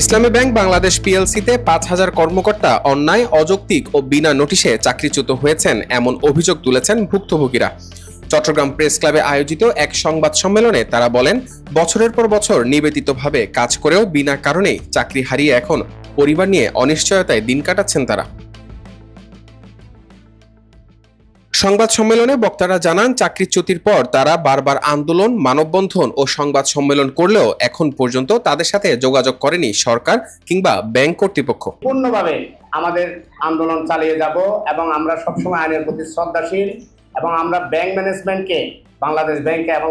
ইসলামী bank Bangladesh পিএলসিতে পাঁচ হাজার কর্মকর্তা অন্যায়, অযৌক্তিক ও বিনা নোটিশে চাকরিচ্যুত হয়েছেন এমন অভিযোগ তুলেছেন ভুক্তভোগীরা। চট্টগ্রাম প্রেস ক্লাবে আয়োজিত এক সংবাদ সম্মেলনে তারা বলেন, বছরের পর বছর নিবেদিতভাবে কাজ করেও বিনা কারণেই চাকরি হারিয়ে এখন পরিবার নিয়ে অনিশ্চয়তায় দিন কাটাচ্ছেন তারা। সংবাদ সম্মেলনে বক্তারা জানান চাকরিচ্যুতির পর তারা বারবার আন্দোলন, মানববন্ধন ও সংবাদ সম্মেলন করলেও এখন পর্যন্ত তাদের সাথে যোগাযোগ করেনি সরকার কিংবা ব্যাংক কর্তৃপক্ষ। পূর্ণভাবে আমাদের আন্দোলন চালিয়ে যাব এবং আমরা সবসময় আইনের প্রতি শ্রদ্ধাশীল এবং আমরা ব্যাংক ম্যানেজমেন্টকে বাংলাদেশ ব্যাংকে এবং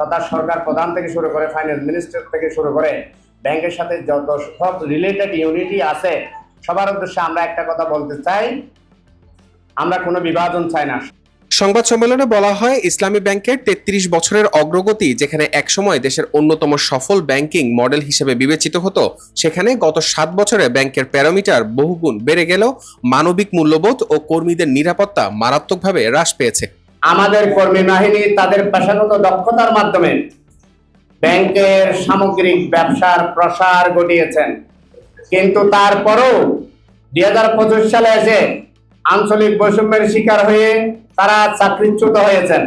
তথা সরকার প্রধান থেকে শুরু করে ফাইন্যান্স মিনিস্টার থেকে শুরু করে ব্যাংকের সাথে যত সব রিলেটেড ইউনিটি আছে, সবার উদ্দেশ্যে আমরা একটা কথা বলতে চাই আমরা কোনো বিভাজন চাই না। সংবাদ সম্মেলনে বলা হয় ইসলামী ব্যাংকের তেত্রিশ বছরের অগ্রগতি যেখানে একসময় দেশের অন্যতম সফল ব্যাংকিং মডেল হিসেবে বিবেচিত হতো সেখানে গত সাত বছরে ব্যাংকের প্যারামিটার বহুগুণ বেড়ে গেলেও মানবিক মূল্যবোধ ও কর্মীদের নিরাপত্তা মারাত্মকভাবে হ্রাস পেয়েছে। আমাদের কর্মী বাহিনী তাদের পেশাগত দক্ষতার মাধ্যমে ব্যাংকের সামগ্রিক ব্যবসার প্রসার ঘটিয়েছেন। কিন্তু তারপরেও দুই হাজার পঁচিশ সালে এসে আঞ্চলিক বৈষম্যের শিকার হয়ে তারা চাকরিচ্যুত হয়েছেন।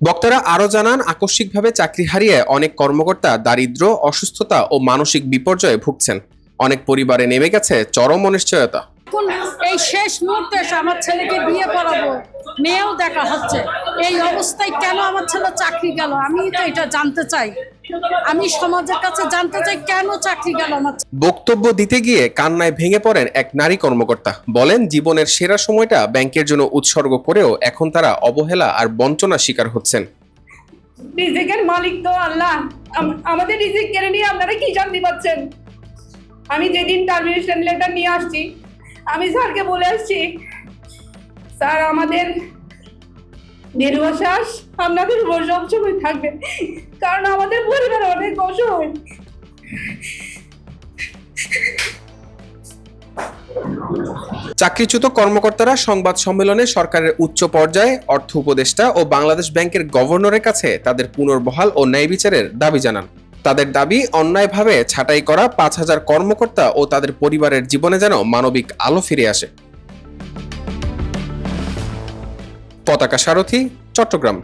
বক্তারা আরও জানান আকস্মিকভাবে চাকরি হারিয়ে অনেক কর্মকর্তা দারিদ্র অসুস্থতা ও মানসিক বিপর্যয়ে ভুগছেন। অনেক পরিবারে নেমে গেছে চরম অনিশ্চয়তা। এই শেষ মুহূর্তে আমার ছেলেকে বিয়ে করাবো। মেয়েও দেখা হচ্ছে। এই অবস্থায় কেন আমার ছেলে চাকরি গেল? আমি তো এটা জানতে চাই। আমি সমাজের কাছে জানতে চাই কেন চাকরি গেল আমার বক্তব্য দিতে গিয়ে কান্নায় ভেঙে পড়েন এক নারী কর্মকর্তা। বলেন জীবনের সেরা সময়টা ব্যাংকের জন্য উৎসর্গ করেও এখন তারা অবহেলা আর বঞ্চনা শিকার হচ্ছেন। রিজিকের মালিক তো আল্লাহ। আম- আমাদের রিজিক কেড়ে নিয়ে আপনারা কি জানতে পারছেন? আমি যেদিন টার্মিনেশন লেটার নিয়ে আসছি আমি স্যারকে বলে আসছি স্যার আমাদের আপনাদের উপর সবসময় থাকবে। কারণ আমাদের পরিবার অনেক অসহায় চাকরিচ্যুত কর্মকর্তারা সংবাদ সম্মেলনে সরকারের উচ্চ পর্যায়ে, অর্থ উপদেষ্টা ও বাংলাদেশ ব্যাংকের গভর্নরের কাছে তাদের পুনর্বহাল ও ন্যায় বিচারের দাবি জানান। তাদের দাবি, অন্যায়ভাবে ছাঁটাই করা পাঁচ হাজার কর্মকর্তা ও তাদের পরিবারের জীবনে যেন মানবিক আলো ফিরে আসে। পতাকা সারথি চট্টগ্রাম।